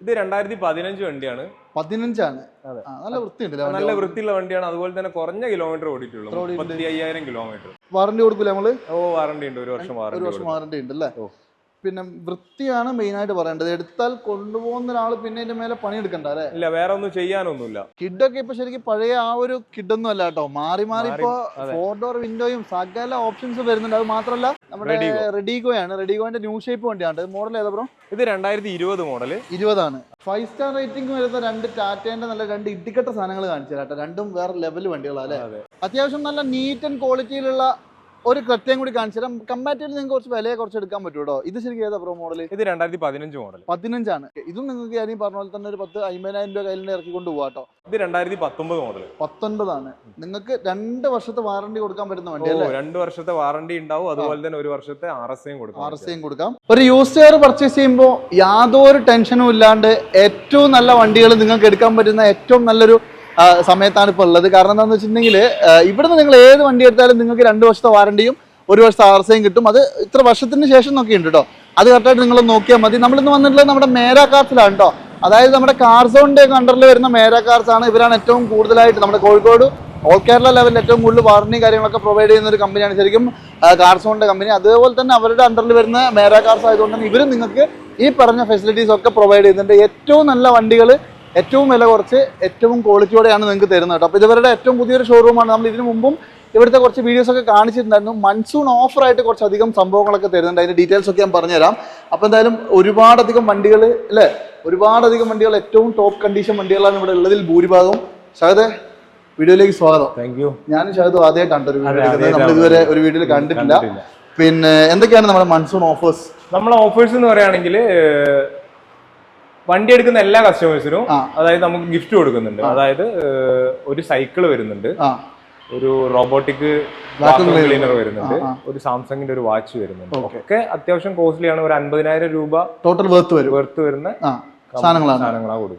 ഇത് രണ്ടായിരത്തി പതിനഞ്ച് വണ്ടിയാണ്. പതിനഞ്ചാണ്. നല്ല വൃത്തിയുണ്ടല്ലേ നല്ല വൃത്തിയുള്ള വണ്ടിയാണ്. അതുപോലെ തന്നെ കുറഞ്ഞ കിലോമീറ്റർ ഓടിയിട്ടുള്ളൂ. മുപ്പത്തി അയ്യായിരം കിലോമീറ്റർ വാറണ്ടി കൊടുക്കൂല നമ്മൾ? ഓ വാറണ്ടി ഉണ്ട്. ഒരു വർഷം വാറണ്ടി വർഷം വാറണ്ടി ഉണ്ട് അല്ലേ ഓ. പിന്നെ വൃത്തിയാണ് മെയിനായിട്ട് പറയേണ്ടത്. എടുത്താൽ കൊണ്ടുപോകുന്ന ഒരാൾ പിന്നെ ഇതിന്റെ മേലെ പണിയെടുക്കണ്ട അല്ലേ? ഇല്ല വേറെ ഒന്നും ചെയ്യാനൊന്നുമില്ല കിഡൊക്കെ ഇപ്പൊ ശരിക്കും പഴയ ആ ഒരു കിഡൊന്നും അല്ല കേട്ടോ. മാറി മാറി ഇപ്പോ ഫോർ ഡോർ വിൻഡോയും സകല ഓപ്ഷൻസ് വരുന്നുണ്ട്. അത് മാത്രമല്ല നമ്മുടെ. റെഡിഗോയാണ് റെഡിഗോന്റെ ന്യൂ ഷേപ്പ് വണ്ടിയാണ്. മോഡൽ ഏതാ ബ്രോ ഇത് രണ്ടായിരത്തി ഇരുപത് മോഡൽ ഇരുപതാണ് ഫൈവ് സ്റ്റാർ റേറ്റിംഗ് വരുന്ന രണ്ട് ടാറ്റേന്റെ നല്ല രണ്ട് ഇടിക്കട്ട സാധനങ്ങൾ കാണിച്ചു കേട്ടോ. രണ്ടും വേറെ ലെവൽ വണ്ടികളാണ് അല്ലേ? അത്യാവശ്യം നല്ല നീറ്റ് ആൻഡ് ക്വാളിറ്റിയിലുള്ള ഒരു കൃത്യം കൂടി കാണിച്ചു തരാം കമ്പാരിറ്റീവ്ലി നിങ്ങൾക്ക് കുറച്ച് വിലയെ കുറച്ച് എടുക്കാൻ പറ്റും കേട്ടോ ഇത് ശരിക്കും ഏതാ പ്രോ മോഡൽ ഇത് രണ്ടായിരത്തി പതിനഞ്ച് മോഡൽ പതിനഞ്ചാണ്. ഇതും നിങ്ങൾക്ക് ഞാൻ ഈ പറഞ്ഞ പോലെ തന്നെ ഒരു പത്ത് അമ്പതിനായിരം രൂപ കയ്യിൽ നിന്ന് ഇറക്കി കൊണ്ട് പോവാ കേട്ടോ ഇത് രണ്ടായിരത്തി പത്തൊമ്പത് മോഡൽ പത്തൊൻപതാണ്. നിങ്ങൾക്ക് രണ്ട് വർഷത്തെ വാറണ്ടി കൊടുക്കാൻ പറ്റുന്ന വണ്ടി അല്ലേ? രണ്ട് വർഷത്തെ വാറണ്ടി ഉണ്ടാവും. അതുപോലെ തന്നെ ഒരു വർഷത്തെ ആർ എസ് കൊടുക്കും ആർ എസ് കൊടുക്കാം. ഒരു യൂസ് ചെയർ പർച്ചേസ് ചെയ്യുമ്പോൾ യാതൊരു ടെൻഷനും ഇല്ലാണ്ട് ഏറ്റവും നല്ല വണ്ടികൾ നിങ്ങൾക്ക് എടുക്കാൻ പറ്റുന്ന ഏറ്റവും നല്ലൊരു സമയത്താണ് ഇപ്പോൾ ഉള്ളത്. കാരണം എന്താണെന്ന് വെച്ചിട്ടുണ്ടെങ്കിൽ ഇവിടുന്ന് നിങ്ങൾ ഏത് വണ്ടി എടുത്താലും നിങ്ങൾക്ക് രണ്ട് വർഷത്തെ വാറണ്ടിയും ഒരു വർഷത്തെ ആർസയും കിട്ടും. അത് ഇത്ര വർഷത്തിന് ശേഷം നോക്കി ഉണ്ട് കേട്ടോ അത് കറക്റ്റായിട്ട് നിങ്ങൾ നോക്കിയാൽ മതി. നമ്മളിന്ന് വന്നിട്ടുള്ളത് നമ്മുടെ മേരാ കാർസിലാണ് കേട്ടോ അതായത് നമ്മുടെ കാർ സോണിന്റെ ഒക്കെ അണ്ടറിൽ വരുന്ന മേരാ കാർസാണ് ഇവരാണ് ഏറ്റവും കൂടുതലായിട്ട് നമ്മുടെ കോഴിക്കോട് ഓൾ കേരള ലെവലിൽ ഏറ്റവും കൂടുതൽ വാറണ്ടി കാര്യങ്ങളൊക്കെ പ്രൊവൈഡ് ചെയ്യുന്ന ഒരു കമ്പനിയാണ് ശരിക്കും കാർസോണിന്റെ കമ്പനി അതുപോലെ തന്നെ അവരുടെ അണ്ടറിൽ വരുന്ന മേരാ കാർസ് ആയതുകൊണ്ട് തന്നെ ഇവരും നിങ്ങൾക്ക് ഈ പറഞ്ഞ ഫെസിലിറ്റീസ് ഒക്കെ പ്രൊവൈഡ് ചെയ്യുന്നുണ്ട്. ഏറ്റവും നല്ല വണ്ടികൾ ഏറ്റവും വില കുറച്ച് ഏറ്റവും ക്വാളിറ്റിയോടെയാണ് നിങ്ങൾക്ക് തരുന്നത് കേട്ടോ. അപ്പോൾ ഇവരുടെ ഏറ്റവും പുതിയൊരു ഷോറൂമാണ് നമ്മൾ ഇതിനു മുമ്പും ഇവിടുത്തെ കുറച്ച് വീഡിയോസൊക്കെ കാണിച്ചിട്ടുണ്ടായിരുന്നു. മൺസൂൺ ഓഫറായിട്ട് കുറച്ചധികം കുറച്ച് അധികം സംഭവങ്ങളൊക്കെ തരുന്നുണ്ട്. അതിന്റെ ഡീറ്റെയിൽസ് ഒക്കെ ഞാൻ പറഞ്ഞുതരാം. അപ്പോൾ എന്തായാലും ഒരുപാടധികം വണ്ടികൾ അല്ലേ? ഒരുപാടധികം വണ്ടികൾ ഏറ്റവും ടോപ്പ് കണ്ടീഷൻ വണ്ടികളാണ് ഇവിടെ ഉള്ളതിൽ ഭൂരിഭാഗം ഷഹദെ വീഡിയോയിലേക്ക് സ്വാഗതം. താങ്ക് യു ഞാൻ ഷഹദ് ആദ്യമായിട്ടാണ് ഒരു വീഡിയോ നമ്മൾ ഇതുവരെ ഒരു വീഡിയോയിൽ കണ്ടിട്ടില്ല. കണ്ടിട്ടില്ല. പിന്നെ എന്തൊക്കെയാണ് നമ്മുടെ മൺസൂൺ ഓഫേഴ്സ് നമ്മളെ ഓഫേഴ്സ് എന്ന് പറയുകയാണെങ്കിൽ വണ്ടി എടുക്കുന്ന എല്ലാ കസ്റ്റമേഴ്സിനും അതായത് നമുക്ക് ഗിഫ്റ്റ് കൊടുക്കുന്നുണ്ട്. അതായത് ഒരു സൈക്കിൾ വരുന്നുണ്ട്. ഒരു റോബോട്ടിക് ക്ലീനർ വരുന്നുണ്ട്. ഒരു സാംസങ്ങിന്റെ ഒരു വാച്ച് വരുന്നുണ്ട്. ഒക്കെ അത്യാവശ്യം കോസ്റ്റ്ലി ആണ്. ഒരു അൻപതിനായിരം രൂപ ടോട്ടൽ വെർത്ത് വരും. വെർത്ത് വരുന്ന സാധനങ്ങളാണ്.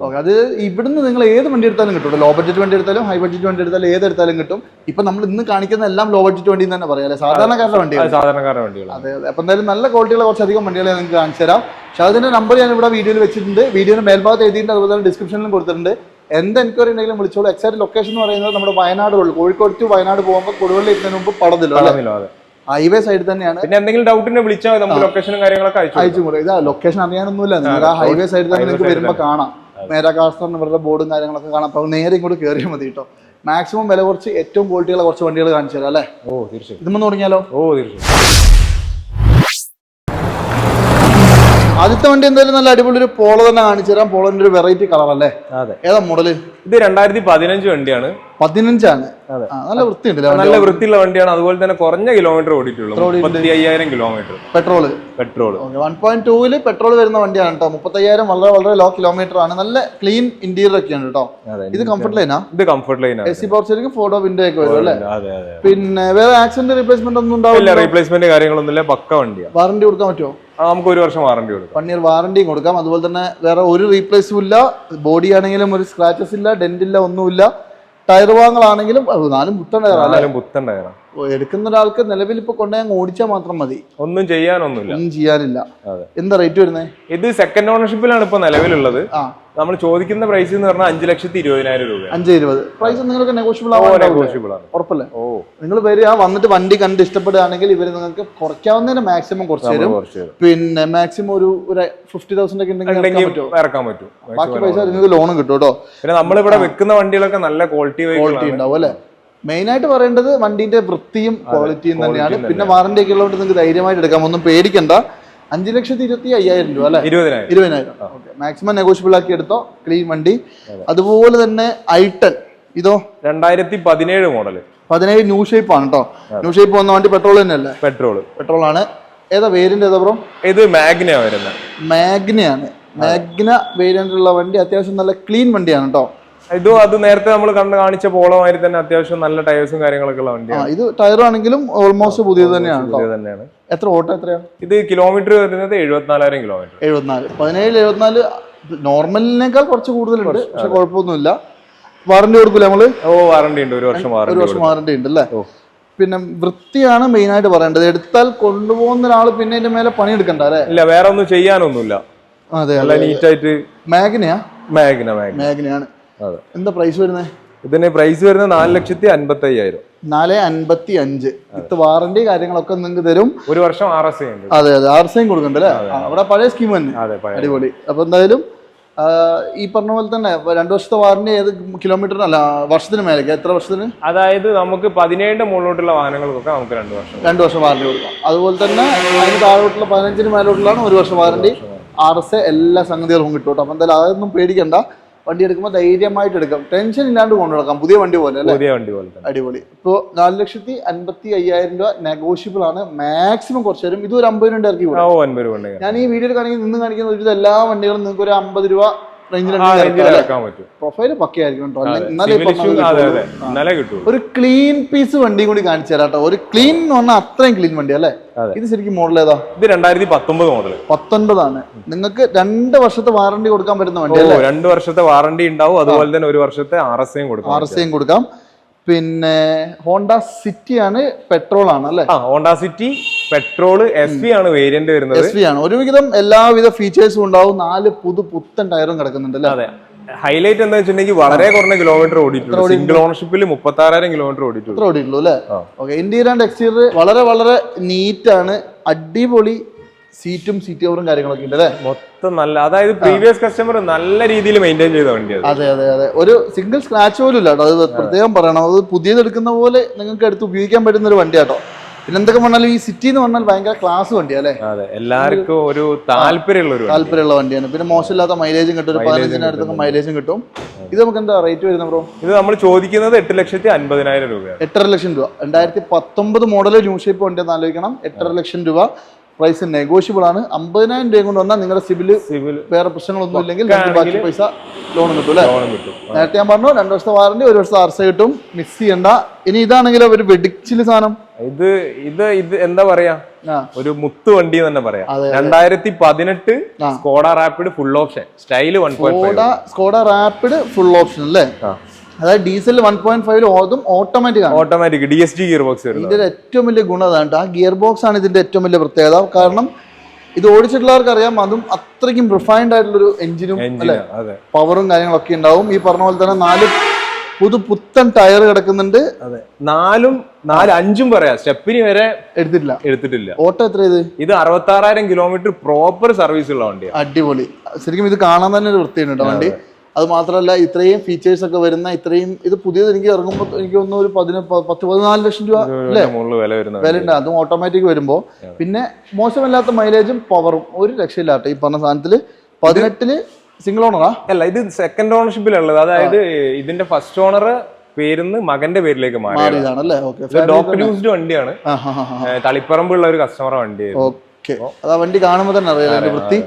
ഓക്കെ അത് ഇവിടുന്ന് നിങ്ങൾ ഏത് വണ്ടി എടുത്താലും കിട്ടും ലോ ബഡ്ജറ്റ് വണ്ടി എടുത്താലും ഹൈ ബഡ്ജറ്റ് വണ്ടി എടുത്താലും ഏത് എടുത്താലും കിട്ടും. ഇപ്പൊ നമ്മൾ ഇന്ന് കാണിക്കുന്ന എല്ലാം ലോ ബഡ്ജറ്റ് വണ്ടി എന്ന് തന്നെ പറയാം സാധാരണക്കാരുടെ വണ്ടി സാധാരണക്കാരുടെ വണ്ടികൾ അതെ അതെ. അപ്പൊ എന്തായാലും നല്ല ക്വാളിറ്റിയുള്ള കുറച്ചധികം വണ്ടികളെ ഞാൻ നിങ്ങൾക്ക് കാണിച്ചു തരാം. പക്ഷെ അതിന്റെ നമ്പർ ഞാൻ ഇവിടെ വീഡിയോയിൽ വെച്ചിട്ടുണ്ട്. വീഡിയോയുടെ മേൽഭാഗത്ത് എഴുതിയിട്ടുണ്ട് അതുപോലെ തന്നെ ഡിസ്ക്രിപ്ഷനിലും കൊടുത്തിട്ടുണ്ട്. എന്ത് എൻക്വയറി ഉണ്ടെങ്കിലും വിളിച്ചോളൂ. എക്സാക്ട് ലൊക്കേഷൻ എന്ന് പറയുന്നത് നമ്മുടെ വയനാട് കോഴിക്കോട് ടു വയനാട് പോകുമ്പോൾ കൊടുവള്ളി എത്തുന്നതിന് മുമ്പ് പടന്നില്ല ഹൈവേ സൈഡിൽ തന്നെയാണ്. പിന്നെ എന്തെങ്കിലും ഡൗട്ടിനെ വിളിച്ചാൽ നമുക്ക് ലൊക്കേഷനും കാര്യങ്ങളൊക്കെ അയച്ചു കൊടുക്കാം. ഇതാ ലൊക്കേഷൻ അറിയാനൊന്നുമില്ല. നിങ്ങൾ ആ ഹൈവേ സൈഡിൽ തന്നെ നിങ്ങൾക്ക് വരുമ്പോൾ കാണാം. മേരാകാസ്റ്റർ കാസ്റ്ററിന് ഇവരുടെ ബോർഡും കാര്യങ്ങളൊക്കെ കാണാം. അപ്പോൾ നേരെ ഇങ്ങോട്ട് കയറിയാൽ മതി കേട്ടോ. മാക്സിമം വില കുറച്ച് ഏറ്റവും ക്വാളിറ്റിയുള്ള കുറച്ച് വണ്ടികൾ കാണിച്ചു തരാം അല്ലേ? ഓ തീർച്ചയായും. ഇതുമെന്ന് തുടങ്ങിയാലോ? ഓ തീർച്ചയായും. ആദ്യത്തെ വണ്ടി എന്തായാലും നല്ല അടിപൊളി ഒരു പോളോ തന്നെ കാണിച്ചു തരാം. പോളോന്റെ ഒരു വെറൈറ്റി കളർ അല്ലേ? അതെ. ഏതാ മോഡൽ ഇത് രണ്ടായിരത്തി പതിനഞ്ച് വണ്ടിയാണ്. പതിനഞ്ചാണ്. നല്ല വൃത്തിയുണ്ട് നല്ല വൃത്തിയുള്ള വണ്ടിയാണ്. അതുപോലെ തന്നെ കുറഞ്ഞ കിലോമീറ്റർ ഓടിയിട്ടുള്ളൂ. അയ്യായിരം kilometre petrol. Petrol one point ടൂവിൽ പെട്രോൾ വരുന്ന വണ്ടിയാണ് കേട്ടോ മുപ്പത്തയ്യായിരം വളരെ വളരെ ലോ കിലോമീറ്റർ ആണ്. നല്ല ക്ലീൻ ഇന്റീരിയർ ഒക്കെയാണ് കേട്ടോ ഇത് കംഫർട്ട് ലൈനാ ഇത് കംഫർട്ട് ലൈനാ A C power photo window ഒക്കെ വരും അല്ലേ? പിന്നെ വേറെ ആക്സിഡന്റ് റീപ്ലേസ്മെന്റ് ഒന്നും ഉണ്ടാവില്ല റീപ്ലേസ്മെന്റ് കാര്യങ്ങളൊന്നും ഇല്ല പക്ക വണ്ടിയാണ് വാറണ്ടി കൊടുക്കാൻ പറ്റുമോ നമുക്ക് ഒരു വർഷം വാറണ്ടി കൊടുക്കാം. വൺ ഇയർ വാറണ്ടിയും കൊടുക്കാം. അതുപോലെ തന്നെ വേറെ ഒരു റീപ്ലേസും ഇല്ല. ബോഡി ആണെങ്കിലും ഒരു സ്ക്രാച്ചസ് ഇല്ല ഡെന്റ് ഇല്ല ഒന്നുമില്ല ടയർ വാങ്ങലാണെങ്കിലും നാലും പുത്തൻ ടയർ അല്ലേ? പുത്തൻ ടയറാണ് എടുക്കുന്ന ഒരാൾക്ക് നിലവിൽ ഇപ്പൊ കൊണ്ടുപോയി ഓടിച്ചാൽ മാത്രം മതി. ഒന്നും ചെയ്യാനൊന്നുമില്ല. ഒന്നും ചെയ്യാനില്ല. എന്താ റേറ്റ് വരുന്നത് ഇത് സെക്കൻഡ് ഓണർഷിപ്പിലാണ് ഇപ്പൊ നിലവിലുള്ളത്. ആ. നമ്മൾ ചോദിക്കുന്ന പ്രൈസ് എന്ന് പറഞ്ഞാൽ അഞ്ച് ലക്ഷത്തി ഇരുപതിനായിരം രൂപ അഞ്ച് ഇരുപത്. പ്രൈസ് നിങ്ങൾക്ക് നെഗോഷ്യബിൾ ആണ്. ഉറപ്പല്ലേ? ഓ. നിങ്ങൾ വരിക വന്നിട്ട് വണ്ടി കണ്ട് ഇഷ്ടപ്പെടുകയാണെങ്കിൽ ഇവർ നിങ്ങൾക്ക് കുറയ്ക്കാവുന്നതിന് മാക്സിമം കുറച്ച് തരും. പിന്നെ മാക്സിമം ഒരു ഒരു ഫിഫ്റ്റി തൗസൻഡ് ഒക്കെ ഉണ്ടെങ്കിൽ ഇറക്കാൻ പറ്റും. ബാക്കി പൈസ നിങ്ങൾക്ക് ലോണും കിട്ടും കേട്ടോ. പിന്നെ നമ്മളിവിടെ വെക്കുന്ന വണ്ടികളൊക്കെ നല്ല ക്വാളിറ്റി ക്വാളിറ്റി ഉണ്ടാവും അല്ലേ? മെയിൻ ആയിട്ട് പറയേണ്ടത് വണ്ടിന്റെ വൃത്തിയും ക്വാളിറ്റിയും തന്നെയാണ്. പിന്നെ വാറന്റി ഒക്കെ ഉള്ളതുകൊണ്ട് നിങ്ങൾക്ക് ധൈര്യമായിട്ട് എടുക്കാം ഒന്നും പേടിക്കണ്ട. അഞ്ച് ലക്ഷത്തി ഇരുപത്തി അയ്യായിരം രൂപ അല്ലെ? ഇരുപതിനായിരം. ഇരുപതിനായിരം. ഓക്കെ. മാക്സിമം നെഗോഷ്യബിൾ ആക്കി എടുത്തോ ക്ലീൻ വണ്ടി. അതുപോലെ തന്നെ ഐട്ടൺ ഇതോ? രണ്ടായിരത്തി പതിനേഴ് മോഡൽ പതിനേഴ് ന്യൂ ഷേപ്പ് ആണ് കേട്ടോ ന്യൂ ഷേപ്പ് വന്ന വണ്ടി പെട്രോൾ തന്നെയല്ലേ പെട്രോൾ പെട്രോൾ ആണ്. ഏതാ വേരിയന്റ് ഏതാ ബ്രോ ഇത് മാഗ്ന വരുന്നത്. മാഗ്നയാണ് മാഗ്ന വേരിയന്റ് ഉള്ള വണ്ടി അത്യാവശ്യം നല്ല ക്ലീൻ വണ്ടിയാണ് കേട്ടോ ഇതും അത് നേരത്തെ നമ്മൾ കണ്ട് കാണിച്ച പോളോ മാതിരി തന്നെ അത്യാവശ്യം നല്ല ടയേഴ്സും കാര്യങ്ങളൊക്കെ ഉള്ള വണ്ടിയാണ്. ഇത് ടയർ ആണെങ്കിലും ഓൾമോസ്റ്റ് പുതിയത് തന്നെയാണ് തന്നെയാണ്. എത്ര ഓട്ടം എത്രയാണ്? ഇത് കിലോമീറ്റർ വരുന്നത് എഴുപത്തിനാലായിരം കിലോമീറ്റർ എഴുപത്തിനാല്. പതിനേഴ് എഴുപത്തിനാല് നോർമലിനേക്കാൾ കുറച്ച് കൂടുതലുണ്ട് പക്ഷെ കുഴപ്പമൊന്നുമില്ല. വാറണ്ടി കൊടുക്കില്ല നമ്മൾ? ഓ വാറണ്ടി ഉണ്ട്. ഒരു വർഷം ഒരു വർഷം വാറണ്ടി ഉണ്ട് അല്ലേ പിന്നെ വൃത്തിയാണ് മെയിൻ ആയിട്ട് പറയേണ്ടത്. എടുത്താൽ കൊണ്ടുപോകുന്ന ഒരാൾ പിന്നെ ഇതിന്റെ മേലെ പണിയെടുക്കണ്ട അല്ലേ? ഇല്ല വേറെ ഒന്നും ചെയ്യാനൊന്നുമില്ല. അതെ നീറ്റായിട്ട് നീറ്റ് മാഗ്നയാ മാഗ്ന മാഗ്ന മാഗ്നയാണ് എന്താ പ്രൈസ് വരുന്നത് ഇതിന് പ്രൈസ് വരുന്നത് നാല് ലക്ഷത്തി അൻപത്തി അയ്യായിരം നാല് അൻപത്തി അഞ്ച്. ഇത് വാറന്റി കാര്യങ്ങളൊക്കെ നിങ്ങൾക്ക് തരും. ഒരു വർഷം ആർ എസ് അതെ അതെ. ആർ എസ് അല്ലേ കൊടുക്കണ്ടല്ലേ? അവിടെ പഴയ സ്കീം തന്നെ. അടിപൊളി. അപ്പൊ എന്തായാലും ഈ പറഞ്ഞ പോലെ തന്നെ രണ്ടു വർഷത്തെ വാറന്റി ഏത് കിലോമീറ്ററിന് അല്ല വർഷത്തിന് മേലേക്ക് എത്ര വർഷത്തിന്? അതായത് നമുക്ക് പതിനേഴിന്റെ മുകളിലോട്ടുള്ള വാഹനങ്ങൾക്കൊക്കെ നമുക്ക് രണ്ട് വർഷം. രണ്ട് വർഷം വാറന്റി കൊടുക്കാം. അതുപോലെ തന്നെ അതിന് താഴോട്ടുള്ള പതിനഞ്ചിന് മേലോട്ടുള്ളതാണ് ഒരു വർഷം വാറന്റി ആർ എസ് എല്ലാ സംഗതികളും കിട്ടും കേട്ടോ. അപ്പൊ എന്തായാലും അതൊന്നും പേടിക്കണ്ട. വണ്ടി എടുക്കുമ്പോൾ ധൈര്യമായിട്ട് എടുക്കാം. ടെൻഷൻ ഇല്ലാണ്ട് കൊണ്ടു നടക്കാം. പുതിയ വണ്ടി പോലെ അല്ലേ? പുതിയ വണ്ടി പോലെ അടിപൊളി. ഇപ്പോൾ നാല് ലക്ഷത്തി അൻപത്തി അയ്യായിരം രൂപ നെഗോഷ്യബിൾ ആണ്. മാക്സിമം കുറച്ച് തരും. ഇത് ഒരു അമ്പത് രൂപ ഇറക്കി ഞാൻ ഈ വീഡിയോയിൽ കാണിക്കുന്ന നിന്ന് കാണിക്കുന്ന ഒരു എല്ലാ വണ്ടികളും നിങ്ങൾക്ക് ഒരു അമ്പത് രൂപ കേട്ടോ. ഒരു ക്ലീൻ പീസ് വണ്ടിയും കൂടി കാണിച്ചു തരാം കേട്ടോ. ഒരു ക്ലീൻ എന്ന് പറഞ്ഞാൽ അത്രയും ക്ലീൻ വണ്ടി അല്ലേ? ഇത് ശരിക്കും മോഡൽ ഏതാ? ഇത് രണ്ടായിരത്തി പത്തൊമ്പത് മോഡൽ പത്തൊൻപതാണ്. നിങ്ങൾക്ക് രണ്ട് വർഷത്തെ വാറണ്ടി കൊടുക്കാൻ പറ്റുന്ന വണ്ടി രണ്ട് വർഷത്തെ വാറണ്ടി ഉണ്ടാവും. അതുപോലെ തന്നെ ഒരു വർഷത്തെ ആർ എസ് കൊടുക്കും. ആർ എസ് കൊടുക്കാം. പിന്നെ ഹോണ്ട സിറ്റി ആണ് പെട്രോൾ ആണ് അല്ലെ Honda city petrol S V ആണ് വേരിയന്റ് വരുന്നത്. എസ് വി ആണ്. ഒരുവിധം എല്ലാവിധ ഫീച്ചേഴ്സും ഉണ്ടാവും. നാല് പുതു പുത്തൻ ടയറും കിടക്കുന്നുണ്ട് അല്ലേ? അതെ. ഹൈലൈറ്റ് എന്താ വെച്ചിട്ടുണ്ടെങ്കിൽ വളരെ കുറഞ്ഞ കിലോമീറ്റർ ഓടിയിട്ടുള്ളൂ. സിംഗിൾ ഓണർഷിപ്പിൽ മുപ്പത്തി ആറായിരം കിലോമീറ്റർ ഓടിയിട്ടുള്ളൂ. അല്ലേ. ഓക്കെ ഇന്റീരിയർ ആൻഡ് എക്സ്റ്റീരിയർ വളരെ വളരെ നീറ്റ് ആണ്. അടിപൊളി സീറ്റും സീറ്റ് കവറും കാര്യങ്ങളൊക്കെ ഉണ്ട് അല്ലേ? മൊത്തം നല്ല അതായത് പ്രീവിയസ് കസ്റ്റമർ നല്ല രീതിയിൽ മെയിന്റെയിൻ ചെയ്ത വണ്ടി അത്. അതെ അതെ ഒരു സിംഗിൾ സ്ക്രാച്ച് പോലും ഇല്ല കേട്ടോ. അത് പ്രത്യേകം പറയണം. അത് പുതിയത് എടുക്കുന്ന പോലെ നിങ്ങൾക്ക് എടുത്ത് ഉപയോഗിക്കാൻ പറ്റുന്ന ഒരു വണ്ടിയാട്ടോ പിന്നെ എന്തൊക്കെ പറഞ്ഞാലും ഈ സിറ്റി എന്ന് പറഞ്ഞാൽ ഭയങ്കര ക്ലാസ് വണ്ടിയാ അല്ലേ? അതെ എല്ലാവർക്കും ഒരു താല്പര്യമുള്ള ഒരു. താല്പര്യമുള്ള വണ്ടിയാണ്. പിന്നെ മോശമില്ലാത്ത മൈലേജും കിട്ടും. ഒരു പതിനഞ്ചിന് അടുത്തൊക്കെ മൈലേജും കിട്ടും. ഇത് നമുക്ക് എന്താ റേറ്റ് വരുന്ന ബ്രോ ഇത് നമ്മൾ ചോദിക്കുന്നത് എട്ട് ലക്ഷത്തി അൻപതിനായിരം രൂപ എട്ടര ലക്ഷം രൂപ. രണ്ടായിരത്തി പത്തൊമ്പത് മോഡൽ ന്യൂ ഷേപ്പ് വണ്ടി എന്ന് ആലോചിക്കണം. എട്ടര ലക്ഷം രൂപ. പ്രൈസ് നെഗോഷ്യബിൾ ആണ്. അമ്പതിനായിരം രൂപ കൊണ്ട് വന്നാൽ നിങ്ങളുടെ സിബിൽ സിവിൽ വേറെ പ്രശ്നങ്ങളൊന്നും ഇല്ലെങ്കിൽ ബാക്കി പൈസ ലോൺ കിട്ടും അല്ലേ? കിട്ടും. നേരത്തെ ഞാൻ പറഞ്ഞു രണ്ടു വർഷത്തെ വാറണ്ടി ഒരു വർഷം ആർസ കിട്ടും. മിസ് ചെയ്യണ്ട. ഇനി ഇതാണെങ്കിലോ ഒരു വെടിച്ചിൽ സാധനം. ഇത് ഇത് ഇത് എന്താ പറയാ? ഒരു മുത്ത് വണ്ടി തന്നെ പറയാം. രണ്ടായിരത്തി പതിനെട്ട് Skoda Rapid full option style one Skoda Rapid full option അല്ലേ? അതായത് ഡീസൽ വൺ പോയിന്റ് ഫൈവ് അതും ഓട്ടോമാറ്റിക് ആണ്. Automatic D S G gear box ഇതിന്റെ ഏറ്റവും വലിയ ഗുണം അതാണ് ആ ഗിയർ ബോക്സ് ആണ് ഇതിന്റെ ഏറ്റവും വലിയ പ്രത്യേകത. കാരണം ഇത് ഓടിച്ചിട്ടുള്ളവർക്ക് അറിയാം അതും അത്രയ്ക്കും റിഫൈൻഡ് ആയിട്ടുള്ള ഒരു എഞ്ചിനും അല്ലെ? പവറും കാര്യങ്ങളൊക്കെ ഉണ്ടാവും. ഈ പറഞ്ഞ പോലെ തന്നെ നാല് പുതു പുത്തൻ ടയർ കിടക്കുന്നുണ്ട്. അതെ. നാലും നാല് അഞ്ചും പറയാം. സ്റ്റെപ്പിന് വരെ എടുത്തിട്ടില്ല. എടുത്തിട്ടില്ല. ഓട്ടോ എത്ര ഇത്? ഇത് അറുപത്തി ആറായിരം കിലോമീറ്റർ പ്രോപ്പർ സർവീസ് ഉള്ള വണ്ടിയാണ് അടിപൊളി. ശരിക്കും ഇത് കാണാൻ തന്നെ ഒരു വൃത്തിയുണ്ട് വണ്ടി. അത് മാത്രമല്ല ഇത്രയും ഫീച്ചേഴ്സ് ഒക്കെ വരുന്ന ഇത്രയും ഇത് പുതിയത് എനിക്ക് ഇറങ്ങുമ്പോൾ എനിക്ക് ഒന്ന് ഒരു പതിന പത്ത് പതിനാല് ലക്ഷം രൂപ അല്ലേ? വില ഉണ്ട്. അതും ഓട്ടോമാറ്റിക് വരുമ്പോൾ പിന്നെ മോശമല്ലാത്ത മൈലേജും പവറും ഒരു രക്ഷയില്ലാട്ടോ ഈ പറഞ്ഞ സാധനത്തിൽ പതിനെട്ടിൽ സിംഗിൾ ഓണറാ അല്ല ഇത് സെക്കൻഡ് ഓണർഷിപ്പിലുള്ളത് അതായത് ഇതിന്റെ ഫസ്റ്റ് ഓണർ പേരുന്ന് മകന്റെ പേരിലേക്ക് മാറി മാറിയതാണ് അല്ലേ? ഓക്കെ ഇത് ഡോക്ടർ യൂസ്ഡ് വണ്ടിയാണ്. തളിപ്പറമ്പുള്ള ഒരു കസ്റ്റമർ വണ്ടി ഓക്കെ അത് ആ വണ്ടി കാണുമ്പോൾ തന്നെ അറിയാം വൃത്തി.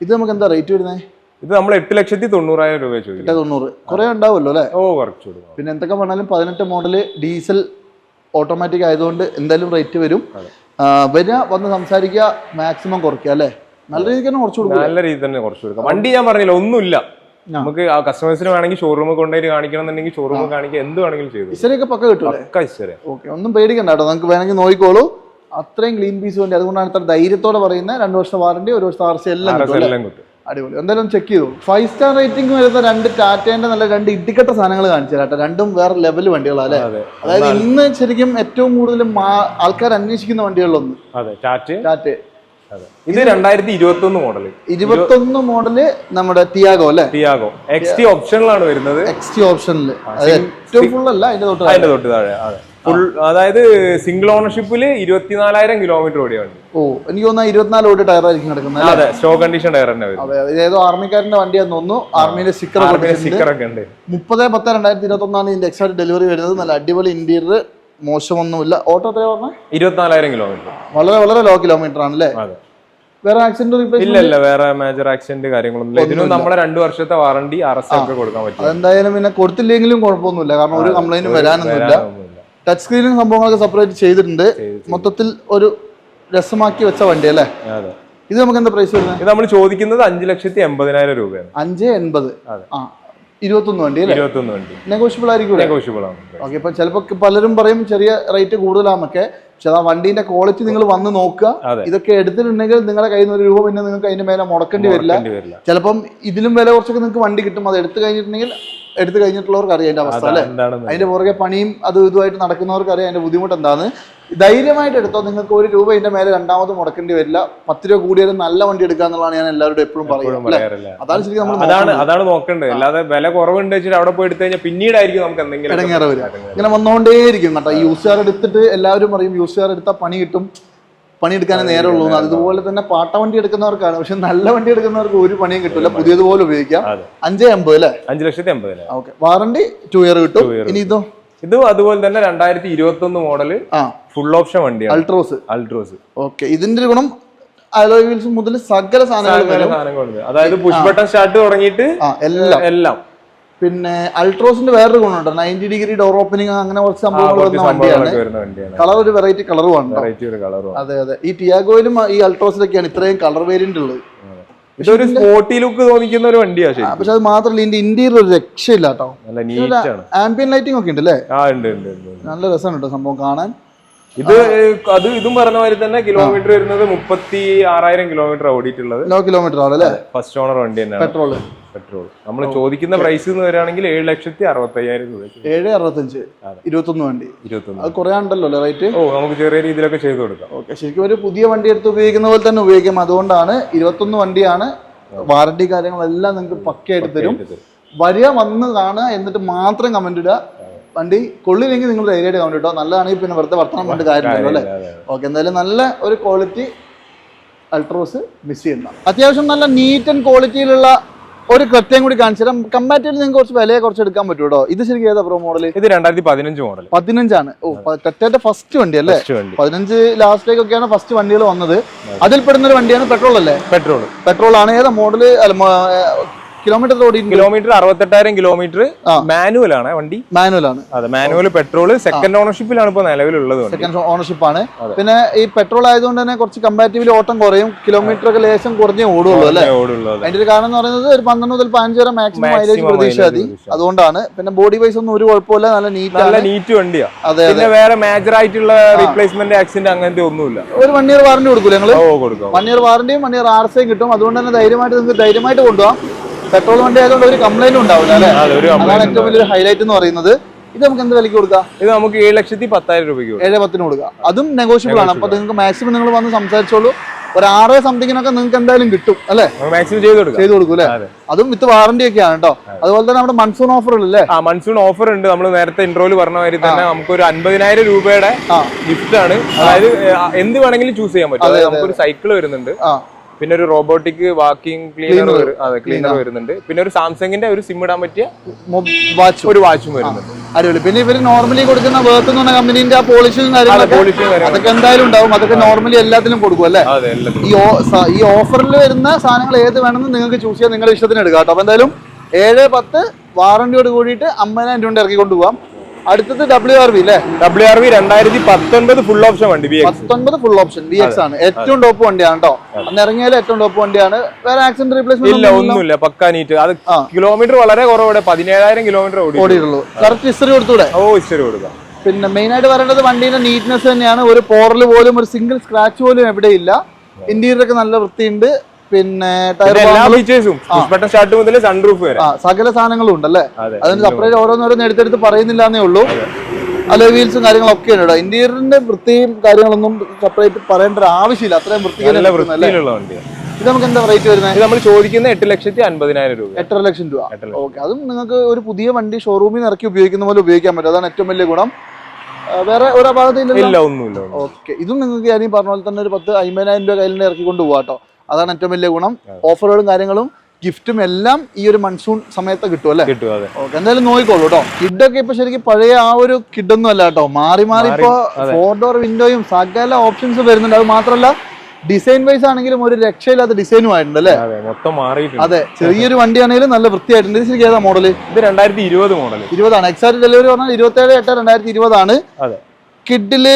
ഇത് നമുക്ക് എന്താ റേറ്റ് വരുന്നത് ഇത് നമ്മൾ എട്ട് ലക്ഷത്തി തൊണ്ണൂറായിരം രൂപ ചോദിക്കും എട്ട് തൊണ്ണൂറ്. കുറെ ഉണ്ടാവുമല്ലോ അല്ലേ? ഓ കുറച്ച് കൊടുക്കും പിന്നെ എന്തൊക്കെ പറഞ്ഞാലും പതിനെട്ട് മോഡൽ ഡീസൽ ഓട്ടോമാറ്റിക് ആയതുകൊണ്ട് എന്തായാലും റേറ്റ് വരും. വരിക വന്ന് സംസാരിക്കുക മാക്സിമം കുറയ്ക്കുക അല്ലേ? നല്ല രീതിക്ക് തന്നെ കുറച്ച് കൊടുക്കും. നല്ല രീതി തന്നെ കുറച്ച് കൊടുക്കാം. വണ്ടി ഞാൻ പറഞ്ഞില്ല ഒന്നുമില്ല. നമുക്ക് ആ കസ്റ്റമേഴ്സിന് വേണമെങ്കിൽ ഷോറൂമിൽ കൊണ്ടുപോയി കാണിക്കണം എന്നുണ്ടെങ്കിൽ ഷോറൂമിൽ കാണിക്കുക എന്ത് വേണമെങ്കിലും ചെയ്തു ഇസരൊക്കെ പക്ക കിട്ടും പക്ക ഓക്കെ ഒന്നും പേടിക്കണ്ട കേട്ടോ. നമുക്ക് വേണമെങ്കിൽ നോക്കിക്കോളൂ. അത്രയും ക്ലീൻ പീസ് വേണ്ടി. അതുകൊണ്ടാണ് ഇത്ര ധൈര്യത്തോടെ പറയുന്നത്. രണ്ട് വർഷത്തെ വാറണ്ടി ഒരു വർഷത്തെ ആർസി എല്ലാം കിട്ടും എല്ലാം കിട്ടും. അടിപൊളി. എന്തായാലും ചെക്ക് ചെയ്തു? ഫൈവ് സ്റ്റാർ റേറ്റിംഗ് വരുന്ന രണ്ട് ടാറ്റേന്റെ നല്ല രണ്ട് ഇടിക്കട്ട സാധനങ്ങൾ കാണിച്ചു കേട്ടോ. രണ്ടും വേറെ ലെവൽ വണ്ടികളാണ് അല്ലേ? അതായത് ഇന്ന് ശരിക്കും ഏറ്റവും കൂടുതൽ ആൾക്കാർ അന്വേഷിക്കുന്ന വണ്ടികളിലൊന്ന്. ടാറ്റ് ഇത് രണ്ടായിരത്തി ഇരുപത്തി ഒന്ന് മോഡൽ ഇരുപത്തൊന്ന് മോഡൽ നമ്മുടെ ടിയാഗോ അല്ലെ? ടിയാഗോ എക്സ് ടി ഓപ്ഷനിലാണ് വരുന്നത്. എക്സ് ടി ഓപ്ഷനിൽ അത് ഏറ്റവും ഫുൾ അല്ല അതിന്റെ തൊട്ട് അതിന്റെ തൊട്ട് താഴെ അതെ. ഫുൾ അതായത് സിംഗിൾ ഓണർഷിപ്പിൽ ഇരുപത്തിനാലായിരം കിലോമീറ്റർ ഓടിയാണ് ഓ എനിക്ക് തോന്നുന്നു ഇരുപത്തിനാല് ഓടി ടയർ ആയിരിക്കും കിടക്കുന്നത് അതെ സ്റ്റോ കണ്ടീഷൻ ടയർ തന്നെ അതെ ഏതോ ആർമിക്കാരന്റെ വണ്ടിയാന്ന് തോന്നുന്നു. ആർമിയിലെ സ്റ്റിക്കർ സ്റ്റിക്കർ ഒക്കെ ഉണ്ട്. മുപ്പത് പത്ത് രണ്ടായിരത്തി ഇരുപത്തി ഒന്നാണ് ഇതിന്റെ എക്സാക്ട് ഡെലിവറി വരുന്നത്. നല്ല അടിപൊളി ഇന്റീരിയർ മോശമൊന്നുമില്ല. ഓട്ടോ എത്രയാ പറഞ്ഞത് ഇരുപത്തിനാലായിരം കിലോമീറ്റർ വളരെ വളരെ ലോ കിലോമീറ്റർ ആണ് അല്ലേ വേറെ ആക്സിഡന്റ് ഇല്ല ഇല്ല. വേറെ മേജർ ആക്സിഡന്റ് കാര്യങ്ങളൊന്നും ഇല്ല. ഇതിനും നമ്മളെ രണ്ടു വർഷത്തെ വാറണ്ടി അറസ്റ്റ് ഒക്കെ കൊടുക്കാൻ പറ്റും. അതെന്തായാലും പിന്നെ കൊടുത്തില്ലെങ്കിലും കുഴപ്പമൊന്നുമില്ല. കാരണം ഒരു കംപ്ലൈന്റും വരാനൊന്നുമില്ല. ടച്ച് സ്ക്രീനും സംഭവങ്ങളൊക്കെ സെപ്പറേറ്റ് ചെയ്തിട്ടുണ്ട്. മൊത്തത്തിൽ ഒരു രസമാക്കി വെച്ച വണ്ടി അല്ലേ ഇത് നമുക്ക് എന്താ പ്രൈസ് വരുന്നത്? ഇത് നമ്മൾ ചോദിക്കുന്നത് അഞ്ചു ലക്ഷത്തി എൺപതിനായിരം രൂപയാണ്. അഞ്ച് എൺപത്. ആ ഇരുപത്തൊന്ന് വണ്ടി അല്ലേ? ഇരുപത്തൊന്ന് വണ്ടി. നെഗോഷ്യബിൾ ആയിരിക്കും നെഗോഷ്യബിൾ ആണ്. ഓക്കെ ഇപ്പൊ ചിലപ്പോ പലരും പറയും ചെറിയ റേറ്റ് കൂടുതലാന്നൊക്കെ. പക്ഷെ ആ വണ്ടീന്റെ ക്വാളിറ്റി നിങ്ങൾ വന്ന് നോക്കുക. ഇതൊക്കെ എടുത്തിട്ടുണ്ടെങ്കിൽ നിങ്ങളുടെ കയ്യിൽ നിന്ന് ഒരു രൂപ പിന്നെ നിങ്ങൾക്ക് അതിന്റെ മേലെ മുടക്കേണ്ടി വരില്ല. ചിലപ്പം ഇതിലും വില കുറച്ചൊക്കെ നിങ്ങൾക്ക് വണ്ടി കിട്ടും. അത് എടുത്തു കഴിഞ്ഞിട്ടുണ്ടെങ്കിൽ എടുത്തു കഴിഞ്ഞിട്ടുള്ളവർക്ക് അറിയാം അതിന്റെ അവസ്ഥ അല്ലെ? അതിന്റെ പുറകെ പണിയും അതും ഇതുമായിട്ട് നടക്കുന്നവർക്ക് അറിയാം അതിന്റെ ബുദ്ധിമുട്ട് എന്താണ് ധൈര്യമായിട്ട് എടുത്തോ നിങ്ങൾക്ക് ഒരു രൂപ ഇതിന്റെ മേലെ രണ്ടാമത് മുടക്കേണ്ടി വരില്ല. പത്ത് രൂപ കൂടിയാലും നല്ല വണ്ടി എടുക്കുക എന്നുള്ളതാണ് ഞാൻ എല്ലാവരോടും എപ്പോഴും പറയുന്നത് അതാണ് ശരിക്കും നമ്മൾ അതാണ് അതാണ് നോക്കേണ്ടത്. അല്ലാതെ വില കുറവുണ്ട് വെച്ചിട്ട് അവിടെ പോയി എടുത്തു കഴിഞ്ഞാൽ പിന്നീടായിരിക്കും നമുക്ക് എന്തെങ്കിലും ഇടങ്ങേറ് ഇങ്ങനെ വന്നുകൊണ്ടേയിരിക്കും കേട്ടോ. യൂസ് കാർ എടുത്തിട്ട് എല്ലാവരും പറയും യൂസ് കാർ എടുത്താൽ പണി കിട്ടും. പണിയെടുക്കാനേ നേരമുള്ളൂ. അതുപോലെ തന്നെ പാട്ട വണ്ടി എടുക്കുന്നവർക്കാണ്. പക്ഷെ നല്ല വണ്ടി എടുക്കുന്നവർക്ക് ഒരു പണിയും കിട്ടില്ല പുതിയതുപോലെ ഉപയോഗിക്കാം. അഞ്ചേ അമ്പത് അല്ലേ? അഞ്ചു ലക്ഷത്തി അമ്പത് ഓക്കെ. വാറണ്ടി ടു ഇയർ കിട്ടും. ഇനി ഇതോ? ഇത് അതുപോലെ തന്നെ രണ്ടായിരത്തി ഇരുപത്തി ഒന്ന് മോഡൽ ഫുൾ ഓപ്ഷൻ വണ്ടി അൾട്രോസ് അൾട്രോസ് ഓക്കെ. ഇതിന്റെ ഗുണം അലോയ് വീൽസ് മുതൽ സകല സാധനങ്ങൾ അതായത് പുഷ് ബട്ടൺ സ്റ്റാർട്ട് തുടങ്ങിയിട്ട് എല്ലാം. എല്ലാം. പിന്നെ അൾട്രോസിന്റെ വേറൊരു ഗുണമുണ്ട്. നയന്റി ഡിഗ്രി ഡോർ ഓപ്പണിംഗ് അങ്ങനെ കുറച്ച് സംഭവങ്ങൾ വരുന്ന വണ്ടിയാണ്. കളർ ഒരു വെറൈറ്റി കളറും കളറും അതെ അതെ. ഈ ടിയാഗോയിലും ഈ അൾട്രോസിലൊക്കെയാണ് ഇത്രയും കളർ വേരിയന്റ് ഉള്ളത്. ഇതൊരു സ്പോർട്ടി ലുക്ക് തോന്നിക്കുന്ന ഒരു വണ്ടിയാണ് പക്ഷെ അത് മാത്രമല്ല ഇതിന്റെ ഇന്റീരിയർ ഒരു രക്ഷയില്ല കേട്ടോ. ആണ്. ആംബിയൻ ലൈറ്റിംഗ് ഒക്കെ ഉണ്ട് അല്ലേ. നല്ല രസമാണ് കേട്ടോ സംഭവം കാണാൻ. ഇത് അത് ഇതും പറഞ്ഞ മാതിരി തന്നെ കിലോമീറ്റർ വരുന്നത് മുപ്പത്തി ആറായിരം കിലോമീറ്റർ ഓടിയിട്ടുള്ളത്. ലോ കിലോമീറ്റർ ആണ് അല്ലേ? ഫസ്റ്റ് ഓണർ വണ്ടി തന്നെയാണ്. പെട്രോൾ പെട്രോൾ നമ്മൾ ചോദിക്കുന്ന പ്രൈസ് എന്ന് വരികയാണെങ്കിൽ ഏഴ് ലക്ഷത്തി അറുപത്തയ്യായിരം രൂപ ഏഴ് അറുപത്തഞ്ച്. ഇരുപത്തൊന്ന് വണ്ടി. ഇരുപത്തൊന്ന്. അത് കുറേ ഉണ്ടല്ലോ റേറ്റ്? ഓ നമുക്ക് ചെറിയ രീതിയിലൊക്കെ ചെയ്തു കൊടുക്കാം. ഓക്കെ ശരിക്കും ഒരു പുതിയ വണ്ടി എടുത്ത് ഉപയോഗിക്കുന്ന പോലെ തന്നെ ഉപയോഗിക്കാം. അതുകൊണ്ടാണ് ഇരുപത്തൊന്ന് വണ്ടിയാണ് വാറണ്ടി കാര്യങ്ങളെല്ലാം നിങ്ങൾക്ക് പക്കയായിട്ട് തരും. തരും. വരിക വന്ന് കാണുക എന്നിട്ട് മാത്രം കമന്റ് ഇടുക. വണ്ടി കൊള്ളില്ലെങ്കിൽ നിങ്ങൾ ധൈര്യമായിട്ട് കമന്റ് ഇട്ടോ? നല്ലതാണെങ്കിൽ പിന്നെ വെറുതെ വർത്തമാനം കൊണ്ട് കാര്യമില്ലല്ലോ അല്ലേ. ഓക്കെ എന്തായാലും നല്ല ഒരു ക്വാളിറ്റി അൾട്രോസ് മിസ് ചെയ്യുന്ന അത്യാവശ്യം നല്ല നീറ്റ് ആൻഡ് ക്വാളിറ്റിയിലുള്ള ഒരു കൃത്യം കൂടി കാണിച്ചു തരാം. കമ്പാരിറ്റീവ് നിങ്ങൾക്ക് കുറച്ച് വിലയെ കുറച്ച് എടുക്കാൻ പറ്റും കേട്ടോ ഇത് ശരിക്കും ഏതാ പ്രോ മോഡൽ ഇത് രണ്ടായിരത്തി പതിനഞ്ച് മോഡൽ പതിനഞ്ചാണ്. ഓ ടെറ്റയുടെ ഫസ്റ്റ് വണ്ടി അല്ലേ? പതിനഞ്ച് ലാസ്റ്റിലേക്കൊക്കെയാണ് ഫസ്റ്റ് വണ്ടികൾ വന്നത്. അതിൽ പെടുന്ന ഒരു വണ്ടിയാണ് പെട്രോൾ അല്ലേ? പെട്രോൾ പെട്രോൾ ആണ്. ഏതാ മോഡൽ കിലോമീറ്റർ ഓടി കിലോമീറ്റർ അറുപത്തെട്ടായിരം കിലോമീറ്റർ മാനുവൽ ആണ് വണ്ടി. മാനുവൽ ആണ്. അതെ മാനുവൽ പെട്രോൾ സെക്കൻഡ് ഓണർഷിപ്പിലാണ് ഇപ്പൊ നിലവിലുള്ളത് സെക്കൻഡ് ഓണർഷിപ്പ് ആണ്. പിന്നെ ഈ പെട്രോൾ ആയതുകൊണ്ട് തന്നെ കുറച്ച് കമ്പാരിറ്റീവ്ലി ഓട്ടം കുറയും. കിലോമീറ്റർ ഒക്കെ ലേശം കുറഞ്ഞേ ഓടുള്ളൂ അല്ലേ? ഓടുള്ളൂ അതിന്റെ ഒരു കാരണം എന്ന് പറയുന്നത് ഒരു പന്ത്രണ്ട് മുതൽ പതിനഞ്ച് വരെ മാക്സിമം മൈലേജ് പ്രതീക്ഷ മതി. അതുകൊണ്ടാണ്. പിന്നെ ബോഡി വൈസ് ഒന്നും ഒരു കുഴപ്പമില്ല. നല്ല നീറ്റ് നല്ല നീറ്റ് വണ്ടിയാ. അതെ പിന്നെ വേറെ മേജർ ആയിട്ടുള്ള റീപ്ലേസ്മെന്റ് ആക്സിഡന്റ് അങ്ങനത്തെ ഒന്നുമില്ല. ഒരു വൺ ഇയർ വാറണ്ടി കൊടുക്കൂല ഞങ്ങൾ ഓ കൊടുക്കാം വൺ ഇയർ വാറണ്ടിയും വൺ ഇയർ ആർ സിയും കിട്ടും. അതുകൊണ്ട് തന്നെ ധൈര്യമായിട്ട് നിങ്ങൾക്ക് ധൈര്യമായിട്ട് കൊണ്ടുപോകാം. പെട്രോൾ വണ്ടി ആയതുകൊണ്ട് ഒരു കംപ്ലൈന്റ് ഉണ്ടാവില്ല അല്ലേ? ഒരു അതാണ് ഏറ്റവും വലിയൊരു ഹൈലൈറ്റ് എന്ന് പറയുന്നത്. ഇത് നമുക്ക് എന്ത് വിലക്ക് കൊടുക്കാം? ഇത് നമുക്ക് ഏഴ് ലക്ഷത്തി പത്തായിരം രൂപയ്ക്ക് കൊടുക്കാം. ഏഴ് പത്തിന് കൊടുക്കാം. അതും നെഗോഷ്യബിൾ ആണ്. അപ്പൊ നിങ്ങൾക്ക് മാക്സിമം നിങ്ങൾ വന്ന് സംസാരിച്ചോളൂ. ഒരു ആറ് സംതിങ്ങിനൊക്കെ നിങ്ങൾക്ക് എന്തായാലും കിട്ടും അല്ലേ? നമുക്ക് മാക്സിമം ചെയ്ത് കൊടുക്കും. ചെയ്ത് കൊടുക്കും അല്ലേ? അതും. വിത്ത് വാറണ്ടി ഒക്കെ ആണ് കേട്ടോ അതുപോലെ തന്നെ നമ്മുടെ മൺസൂൺ ഓഫർ അല്ലേ ആ മൺസൂൺ ഓഫർ ഉണ്ട്. നമ്മൾ നേരത്തെ ഇൻട്രോയിൽ പറഞ്ഞ മാതിരി തന്നെ നമുക്ക് ഒരു അൻപതിനായിരം രൂപയുടെ ഗിഫ്റ്റ് ആണ്. അതായത് എന്ത് വേണമെങ്കിലും ചൂസ് ചെയ്യാൻ പറ്റും. നമുക്ക് നമുക്കൊരു സൈക്കിൾ വരുന്നുണ്ട്. ആ. പിന്നെ ഒരു റോബോട്ടിക് വാക്കിംഗ് ക്ലീനർ അതെ ക്ലീനർ വരുന്നുണ്ട്. പിന്നെ ഒരു സാംസങ്ങിന്റെ ഒരു സിം ഇടാൻ പറ്റിയ വാച്ച്. ഒരു വാച്ചും വരുന്നുണ്ട്. അടിപൊളി. പിന്നെ ഇവർ നോർമലി കൊടുക്കുന്ന വേർത്ത് എന്ന് പറഞ്ഞ കമ്പനീന്റെ ആ പോളിഷും കാര്യങ്ങളും അതൊക്കെ എന്തായാലും ഉണ്ടാവും. അതൊക്കെ നോർമലി എല്ലാത്തിനും കൊടുക്കും അല്ലേ? ഈ ഈ ഓഫറിൽ വരുന്ന സാധനങ്ങൾ ഏത് വേണമെന്ന് നിങ്ങൾക്ക് ചൂസ് ചെയ്യാൻ നിങ്ങളുടെ ഇഷ്ടത്തിന് എടുക്കാം കേട്ടോ. അപ്പൊ എന്തായാലും ഏഴ് പത്ത് വാറണ്ടിയോട് കൂടിയിട്ട് അമ്പതിനായിരം രൂപ ഇറക്കി കൊണ്ടുപോകാം അടുത്തത് ഡബ്ല്യു ആർ വി അല്ലേ ഡബ്ല്യു ആർ വി രണ്ടായിരത്തി പത്തൊൻപത് ഫുൾ ഓപ്ഷൻ വണ്ടി പത്തൊൻപത് ഫുൾ ഓപ്ഷൻ വി എക്സ് ആണ്. ഏറ്റവും ടോപ്പ് വണ്ടിയാണ് കേട്ടോ അന്ന് ഇറങ്ങിയാലും ഏറ്റവും ടോപ്പ് വണ്ടിയാണ്. വേറെ ആക്സിഡന്റ് റീപ്ലേസ്മെന്റ് ഇല്ല ഒന്നുമില്ല. പക്ക നീറ്റ് അത് കിലോമീറ്റർ വളരെ കുറവിടെ പതിനേഴായിരം കിലോമീറ്റർ ഓടി ഓടിയിട്ടുള്ളൂ. കറക്റ്റ് ഹിസ്റ്ററി കൊടുത്തൂടെ? ഓ ഹിസ്റ്ററി കൊടുക്കാം. പിന്നെ മെയിൻ ആയിട്ട് പറയേണ്ടത് വണ്ടീന്റെ നീറ്റ്നെസ് തന്നെയാണ്. ഒരു പോറൽ പോലും ഒരു സിംഗിൾ സ്ക്രാച്ച് പോലും എവിടെയില്ല. ഇന്റീരിയർ ഒക്കെ നല്ല വൃത്തിയുണ്ട്. പിന്നെ ബട്ടൺ സ്റ്റാർട്ട് മുതൽ സൺറൂഫ് വരെ. സകല സാധനങ്ങളും ഉണ്ടല്ലേ? അതെ അതിന് സെപ്പറേറ്റ് ഓരോന്നോരോന്ന് എടുത്തെടുത്ത് പറയുന്നില്ല എന്നേ ഉള്ളൂ അല്ലെ വീൽസും കാര്യങ്ങളൊക്കെ ഉണ്ട് ഇന്റീരിയറിന്റെ വൃത്തിയും കാര്യങ്ങളൊന്നും സെപ്പറേറ്റ് പറയേണ്ട ഒരു ആവശ്യമില്ല. അത്രയും വണ്ടിയാണ് ഇത് നമുക്ക് എന്താ റേറ്റ് വരുന്നത് നമ്മൾ ചോദിക്കുന്ന എട്ട് ലക്ഷത്തി അൻപതിനായിരം രൂപ. എട്ടര ലക്ഷം രൂപ. ഓക്കെ അതും നിങ്ങൾക്ക് ഒരു പുതിയ വണ്ടി ഷോറൂമിൽ നിന്ന് ഇറക്കി ഉപയോഗിക്കുന്ന പോലെ ഉപയോഗിക്കാൻ പറ്റും. അതാണ് ഏറ്റവും വലിയ ഗുണം. വേറെ ഒരു അപാകതയില്ല ഇല്ല ഒന്നുമില്ല ഒന്നും. ഓക്കെ ഇതും നിങ്ങൾക്ക് ഞാൻ ഈ പറഞ്ഞ പോലെ തന്നെ ഒരു പത്ത് അമ്പതിനായിരം രൂപ കയ്യിൽ നിന്ന് ഇറക്കി കൊണ്ട് പോകാം കേട്ടോ അതാണ് ഏറ്റവും വലിയ ഗുണം. ഓഫറുകളും കാര്യങ്ങളും ഗിഫ്റ്റും എല്ലാം ഈ ഒരു മൺസൂൺ സമയത്ത് കിട്ടും അല്ലേ? കിട്ടും അതെ. ഓക്കെ എന്തായാലും നോക്കിക്കോളൂ കേട്ടോ കിഡൊക്കെ ഇപ്പൊ ശരിക്കും പഴയ ആ ഒരു കിഡൊന്നും അല്ല കേട്ടോ മാറി മാറി ഇപ്പൊ ഫോർ ഡോർ വിൻഡോയും സകല ഓപ്ഷൻസ് വരുന്നുണ്ട്. അത് മാത്രമല്ല ഡിസൈൻ വൈസ് ആണെങ്കിലും ഒരു രക്ഷയില്ലാത്ത ഡിസൈനും ആയിട്ടുണ്ട് അല്ലേ? അതെ മൊത്തം മാറിയിട്ടുണ്ട്. അതെ ചെറിയൊരു വണ്ടിയാണെങ്കിലും നല്ല വൃത്തിയായിട്ടുണ്ട്. ഇത് ശരിക്കും ഏതാ മോഡൽ ഇത് രണ്ടായിരത്തി ഇരുപത് മോഡൽ ഇരുപതാണ്. എക്സാക്ട് ഡെലിവറി പറഞ്ഞാൽ ഇരുപത്തി ഏഴ് എട്ട് രണ്ടായിരത്തി ഇരുപതാണ്. അതെ. കിഡിൽ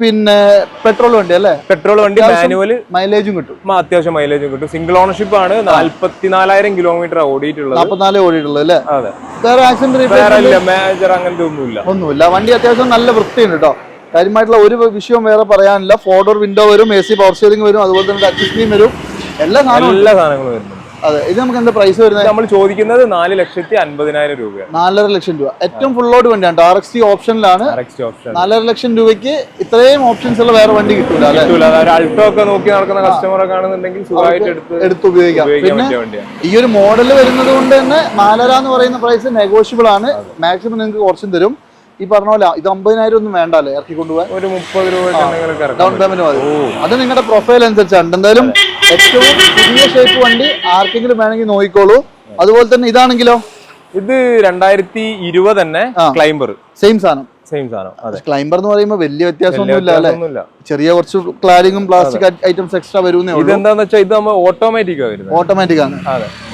പിന്നെ പെട്രോൾ വണ്ടി അല്ലേ? പെട്രോൾ വണ്ടി മാനുവൽ മൈലേജും കിട്ടും. അത്യാവശ്യം മൈലേജും കിട്ടും. സിംഗിൾ ഓണർഷിപ്പ് ആണ്. നാല്പത്തിനാലായിരം കിലോമീറ്റർ ഓടിയിട്ടുള്ളത്. നാപ്പത്തിനാല് ഓടിയിട്ടുള്ളൂ അല്ലേ? അതെ. വേറെ ആക്സിഡന്റ് മേജർ അങ്ങനത്തെ ഒന്നുമില്ല. ഒന്നുമില്ല. വണ്ടി അത്യാവശ്യം നല്ല വൃത്തിയുണ്ട് കേട്ടോ കാര്യമായിട്ടുള്ള ഒരു വിഷയം വേറെ പറയാനില്ല. ഫോർ ഡോർ വിൻഡോ വരും എ സി പവർ സ്റ്റിയറിംഗ് വരും അതുപോലെ തന്നെ ടച്ച് സ്ക്രീൻ വരും. എല്ലാ സാധനവും എല്ലാ സാധനങ്ങളും വരുന്നുണ്ട്. അതെ ഇത് നമുക്ക് എന്താ പ്രൈസ് വരുന്നത്? നമ്മൾ ചോദിക്കുന്നത് നാല് ലക്ഷത്തി അൻപതിനായിരം രൂപ നാലര ലക്ഷം രൂപ. ഏറ്റവും ഫുൾ ലോഡ് വണ്ടിയാണ്. ആർ എക്സ് ടി ഓപ്ഷനിലാണ് നാലര ലക്ഷം രൂപയ്ക്ക് ഇത്രയും ഓപ്ഷൻസ് ഉള്ള വേറെ വണ്ടി കിട്ടൂല അൾട്ടോ ഒക്കെ നോക്കി നടക്കുന്ന സുഖമായിട്ട് എടുത്ത് എടുത്ത് ഉപയോഗിക്കാം. പിന്നെ ഈ ഒരു മോഡൽ വരുന്നത് കൊണ്ട് തന്നെ നാലര എന്ന് പറയുന്ന പ്രൈസ് നെഗോഷ്യബിൾ ആണ്. മാക്സിമം നിങ്ങൾക്ക് കുറച്ചും തരും. ഈ പറഞ്ഞ പോലെ ഇത് അമ്പതിനായിരം ഒന്നും വേണ്ട അല്ലേ? ഇറക്കി കൊണ്ടുപോകാൻ? ഒരു മുപ്പത് രൂപ ഡൗൺ പേയ്മെന്റ് മതി. അത് നിങ്ങളുടെ പ്രൊഫൈൽ അനുസരിച്ചാണ്. എന്തായാലും ഏറ്റവും പുതിയ ഷേപ്പ് വണ്ടി ആർക്കെങ്കിലും വേണമെങ്കിൽ നോക്കിക്കോളൂ. അതുപോലെ തന്നെ ഇതാണെങ്കിലോ? ഇത് രണ്ടായിരത്തി ഇരുപത് തന്നെ. ക്ലൈംബർ സെയിം സാധനം. സെയിം സാധനം ക്ലൈംബർ എന്ന് പറയുമ്പോൾ വലിയ വ്യത്യാസമൊന്നുമില്ല അല്ലെ? ചെറിയ കുറച്ച് ക്ലാരിങ്ങും പ്ലാസ്റ്റിക് ഐറ്റംസ് എക്സ്ട്രാ വരുന്നേ ഇതെന്താന്ന് വെച്ചാൽ ഇത് നമ്മൾ ഓട്ടോമാറ്റിക് വരുന്നത്. ഓട്ടോമാറ്റിക് ആണ്.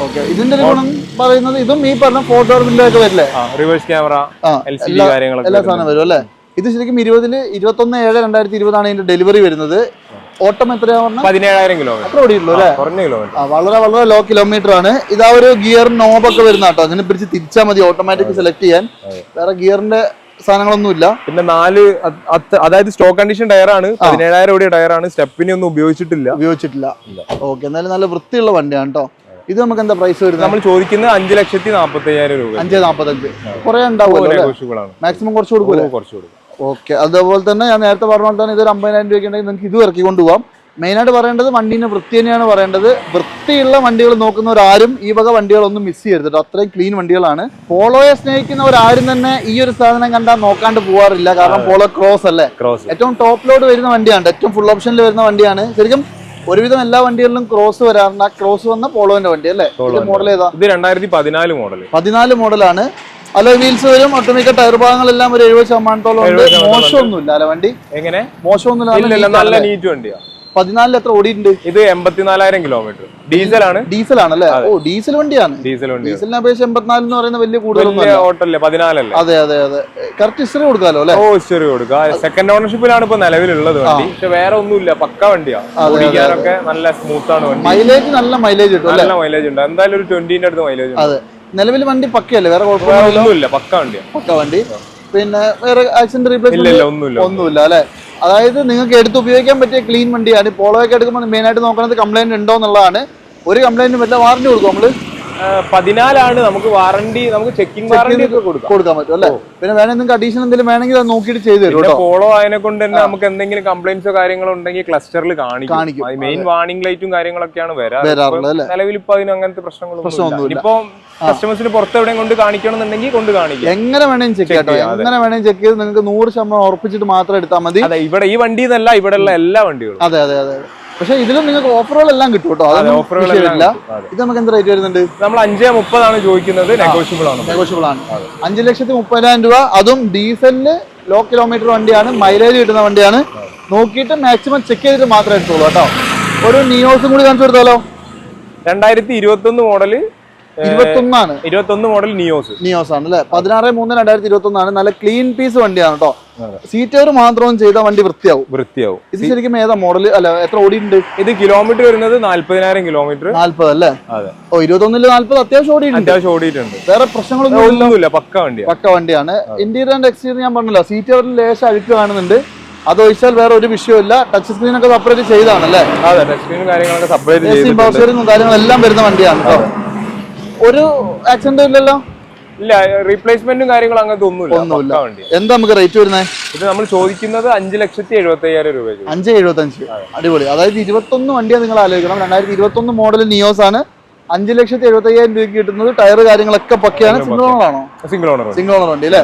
ഓക്കെ ഇതിന്റെ ഒരു ഗുണം പറയുന്നത് ഇതും ഈ പറഞ്ഞ ഫോട്ടോ വിൻഡോ ഒക്കെ വരില്ലേ? റിവേഴ്സ് ക്യാമറ എല്ലാ സാധനം വരും അല്ലേ? ഇത് ശരിക്കും ഇരുപതിൽ ഇരുപത്തൊന്ന് ഏഴ് രണ്ടായിരത്തി ഇരുപതാണ് ഇതിന്റെ ഡെലിവറി വരുന്നത്. ഓട്ടം എത്രയാണ് പതിനേഴായിരം കിലോമീറ്റർ ഓടിയുള്ളൂ അല്ലേ? കുറഞ്ഞ കിലോമീറ്റർ വളരെ വളരെ ലോ കിലോമീറ്റർ ആണ്. ഇത് ആ ഒരു ഗിയർ നോബൊക്കെ വരുന്ന കേട്ടോ. അതിനെ പിടിച്ച് തിരിച്ചാൽ മതി ഓട്ടോമാറ്റിക് സെലക്ട് ചെയ്യാൻ. വേറെ ഗിയറിന്റെ സാധനങ്ങളൊന്നും ഇല്ല. പിന്നെ നാല് അത്- അത് അതായത് സ്റ്റോക്ക് കണ്ടീഷൻ ടയറാണ് പതിനേഴായിരം ഓടിയ ടയറാണ് സ്റ്റെപ്പിനെ ഒന്നും ഉപയോഗിച്ചിട്ടില്ല. ഉപയോഗിച്ചിട്ടില്ല. ഓക്കെ എന്നാലും നല്ല വൃത്തിയുള്ള വണ്ടിയാണ് കേട്ടോ. ഇത് നമുക്ക് എന്താ പ്രൈസ് വരുന്നത്? നമ്മൾ ചോദിക്കുന്നത് അഞ്ച് ലക്ഷത്തി നാപ്പത്തി അയ്യായിരം രൂപ. അഞ്ച് നാപ്പത്തഞ്ച്. കുറെ ഉണ്ടാവുമല്ലോ ആണ്. മാക്സിമം കുറച്ച് കൊടുക്കുമല്ലോ കുറച്ച് കൊടുക്കും. ഓക്കെ അതുപോലെ തന്നെ ഞാൻ നേരത്തെ പറഞ്ഞ പോലെ തന്നെ ഇതൊരു അമ്പതിനായിരം രൂപയ്ക്ക് ഉണ്ടെങ്കിൽ നിങ്ങൾക്ക് ഇത് ഇറക്കി കൊണ്ടുപോകാം മെയിനായിട്ട് പറയേണ്ടത് വണ്ടീന്റെ വൃത്തി തന്നെയാണ് പറയേണ്ടത്. വൃത്തിയുള്ള വണ്ടികൾ നോക്കുന്നവരാരും ഈ വക വണ്ടികളൊന്നും മിസ് ചെയ്യരുത് അത്രയും ക്ലീൻ വണ്ടികളാണ്. പോളോയെ സ്നേഹിക്കുന്നവരാരും തന്നെ ഈ ഒരു സാധനം കണ്ടാൽ നോക്കാണ്ട് പോവാറില്ല. കാരണം പോളോ ക്രോസ് അല്ലേ? ക്രോസ് ഏറ്റവും ടോപ്പ് ലോഡ് വരുന്ന വണ്ടിയാണ്. ഏറ്റവും ഫുൾ ഓപ്ഷനിൽ വരുന്ന വണ്ടിയാണ്. ശരിക്കും ഒരുവിധം എല്ലാ വണ്ടികളിലും ക്രോസ് വരാറുണ്ട്. ആ ക്രോസ് വന്ന പോളോന്റെ വണ്ടി അല്ലേ? മോഡൽ ഏതാ? ഇത് രണ്ടായിരത്തി പതിനാല് മോഡൽ പതിനാല് മോഡലാണ് അലോ വീൽസ് വരും. ഒട്ടുമിക്ക ടയർ ഭാഗങ്ങളെല്ലാം ഒരു എഴുപത് ശതമാനത്തോളം ഉണ്ട്. മോശമൊന്നുമില്ല അല്ല വണ്ടി? എങ്ങനെ? മോശമൊന്നുമില്ല. നല്ല നീറ്റ് പതിനാലിൽ എത്ര ഓടിയിട്ടുണ്ട്? ഇത് എൺപത്തിനാലായിരം കിലോമീറ്റർ ഡീസൽ ആണ്. ഡീസൽ ആണ് അല്ലേ ഓ ഡീസൽ വണ്ടിയാണ്. ഡീസൽ വണ്ടി ഡീസലിനെ അപേക്ഷിച്ച് എൺപത്തിനാല് എന്ന് പറയുന്ന വലിയ കൂടുതലൊന്നും പതിനാലല്ലേ? അതെ അതെ അതെ. കറക്റ്റ് ഹിസ്റ്ററി കൊടുക്കാലോ അല്ലെ? ഓ ഹിസ്റ്ററി കൊടുക്കുക സെക്കൻഡ് ഓണർഷിപ്പിലാണ് ഇപ്പൊ നിലവിലുള്ളത് വണ്ടി. പക്ഷെ വേറെ ഒന്നുമില്ല. പക്ക വണ്ടിയാണ് ഓടിക്കാനൊക്കെ നല്ല സ്മൂത്ത് ആണ് വണ്ടി. മൈലേജ് നല്ല മൈലേജ് കിട്ടും നല്ല മൈലേജ് ഉണ്ട്. എന്തായാലും ഒരു ട്വന്റിന്റെ അടുത്ത് മൈലേജ് ഉണ്ട്. അതെ. നിലവിൽ വണ്ടി പക്കയല്ലേ? വേറെ കുഴപ്പമില്ല കുഴപ്പമൊന്നുമില്ല പക്ക വണ്ടിയാ പക്ക വണ്ടി. പിന്നെ വേറെ ആക്സിഡന്റ് റീപ്ലേസ്മെന്റ് ഒന്നുമില്ല അല്ലെ? അതായത് നിങ്ങൾക്ക് എടുത്ത് ഉപയോഗിക്കാൻ പറ്റിയ ക്ലീൻ വണ്ടിയാണ്. പോളോയൊക്കെ എടുക്കുമ്പോൾ മെയിൻ ആയിട്ട് നോക്കുന്നത് കംപ്ലൈന്റ് ഉണ്ടോ എന്നുള്ളതാണ്. ഒരു കംപ്ലൈന്റും വല്ല വാറണ്ടി കൊടുക്കും നമ്മൾ? പതിനാലാണ് നമുക്ക് വാറണ്ടി നമുക്ക് ചെക്കിംഗ് വാറണ്ടി ഒക്കെ കൊടുക്കാം. കൊടുക്കാൻ പറ്റും അല്ലെ? പിന്നെ വേണമെങ്കിൽ എന്തെങ്കിലും അഡീഷൻ എന്തെങ്കിലും വേണമെങ്കിൽ അത് നോക്കിയിട്ട് ചെയ്തു തരും ഫോളോ ആയതിനെ കൊണ്ട് തന്നെ നമുക്ക് എന്തെങ്കിലും കംപ്ലൈന്റ്സോ കാര്യങ്ങളോ ഉണ്ടെങ്കിൽ ക്ലസ്റ്ററിൽ കാണിക്കും. മെയിൻ വാർണിംഗ് ലൈറ്റും കാര്യങ്ങളൊക്കെയാണ് വരാറ്. വരാറുള്ളത് നിലവിൽ ഇപ്പൊ അതിന് അങ്ങനത്തെ പ്രശ്നങ്ങളൊന്നും. ഇപ്പൊ കസ്റ്റമേഴ്സിന് പുറത്ത് എവിടെയും കൊണ്ട് കാണിക്കണമെന്നുണ്ടെങ്കിൽ കൊണ്ട് കാണിക്കും. എങ്ങനെ വേണമെങ്കിലും ചെക്ക് ചെയ്യാം കേട്ടോ. എങ്ങനെ വേണമെങ്കിലും ചെക്ക് ചെയ്ത് നിങ്ങൾക്ക് നൂറ് ശതമാനം ഉറപ്പിച്ചിട്ട് മാത്രം എടുത്താൽ മതി. അതെ ഇവിടെ ഈ വണ്ടി എന്നല്ല ഇവിടെ ഉള്ള എല്ലാ വണ്ടികളും. അതെ അതെ അതെ. പക്ഷെ ഇതിലും നിങ്ങൾക്ക് ഓഫറുകൾ എല്ലാം കിട്ടും. കേട്ടോ. ഓഫറുകളില്ല ഇത് നമുക്ക് എന്ത് റേറ്റ് വരുന്നുണ്ട്? നമ്മൾ അഞ്ചേ മുപ്പതാണ് ചോദിക്കുന്നത് നെഗോഷ്യബിൾ ആണ്. നെഗോഷ്യബിൾ ആണ്. അഞ്ച് ലക്ഷത്തി മുപ്പതിനായിരം രൂപ. അതും ഡീസലിൽ ലോ കിലോമീറ്റർ വണ്ടിയാണ് മൈലേജ് കിട്ടുന്ന വണ്ടിയാണ്. നോക്കിയിട്ട് മാക്സിമം ചെക്ക് ചെയ്തിട്ട് മാത്രമേ എടുത്തോളൂ കേട്ടോ. ഒരു നിയോസും കൂടി കാണിച്ചു കൊടുത്താലോ? രണ്ടായിരത്തി ഇരുപത്തി ഒന്ന് മോഡൽ ഇരുപത്തൊന്നാണ്. ഇരുപത്തൊന്ന് മോഡൽ നിയോസ് നിയോസ് ആണ് അല്ലെ പതിനാറ് മൂന്ന് രണ്ടായിരത്തി ഇരുപത്തി ഒന്നാണ് നല്ല ക്ലീൻ പീസ് വണ്ടിയാണ് കേട്ടോ സീറ്റവർ മാത്രം ചെയ്ത വണ്ടി വൃത്തിയാവും. വൃത്തിയാവും. ഇത് ശരിക്കും ഏതാ മോഡൽ അല്ല എത്ര ഓടിയിട്ടുണ്ട്? ഇത് കിലോമീറ്റർ വരുന്നത് നാല്പതിനായിരം കിലോമീറ്റർ നാല്പത് അല്ലേ ഓ ഇരുപത്തൊന്നിൽ നാല്പത് അത്യാവശ്യം ഓടിയിട്ടുണ്ട്. അത്യാവശ്യം ഓടിയിട്ടുണ്ട്. വേറെ പ്രശ്നങ്ങളൊന്നും പക്ക വണ്ടി പക്ക വണ്ടിയാണ്. ഇന്റീരിയർ ആൻഡ് എക്സ്റ്റീരിയർ ഞാൻ പറഞ്ഞല്ലോ സീറ്ററിൽ ലേശം അഴുക്ക് കാണുന്നുണ്ട്. അത് ഒഴിച്ചാൽ വേറെ ഒരു വിഷയമില്ല ടച്ച് സ്ക്രീൻ ഒക്കെ സെപ്പറേറ്റ് ചെയ്താണല്ലേ? അതെ ടച്ച് സ്ക്രീനും കാര്യങ്ങളൊക്കെ സെപ്പറേറ്റ് കാര്യങ്ങളെല്ലാം വരുന്ന വണ്ടിയാണ് കേട്ടോ ഒരു ആക്സിഡന്റും ഇല്ലല്ലോ? ഇല്ല റീപ്ലേസ്മെന്റും കാര്യങ്ങളും അങ്ങനത്തെ ഒന്നുമില്ല. ഒന്നുമില്ല. എന്താ നമുക്ക് റേറ്റ് വരുന്നത് ഇത് നമ്മൾ ചോദിക്കുന്നത് അഞ്ച് ലക്ഷത്തി എഴുപത്തി അയ്യായിരം രൂപ അഞ്ച് എഴുപത്തി അഞ്ച് അടിപൊളി. അതായത് ഇരുപത്തൊന്ന് വണ്ടിയാണ് നിങ്ങൾ ആലോചിക്കണം. രണ്ടായിരത്തി ഇരുപത്തൊന്ന് മോഡൽ നിയോസ് ആണ് അഞ്ച് ലക്ഷത്തി എഴുപത്തി അയ്യായിരം രൂപയ്ക്ക് കിട്ടുന്നത് ടയർ കാര്യങ്ങളൊക്കെ പക്കയാണ്. സിംഗിൾ ഓണർ ആണോ? സിംഗിൾ ഓണർ സിംഗിൾ ഓണർ വണ്ടി അല്ലേ?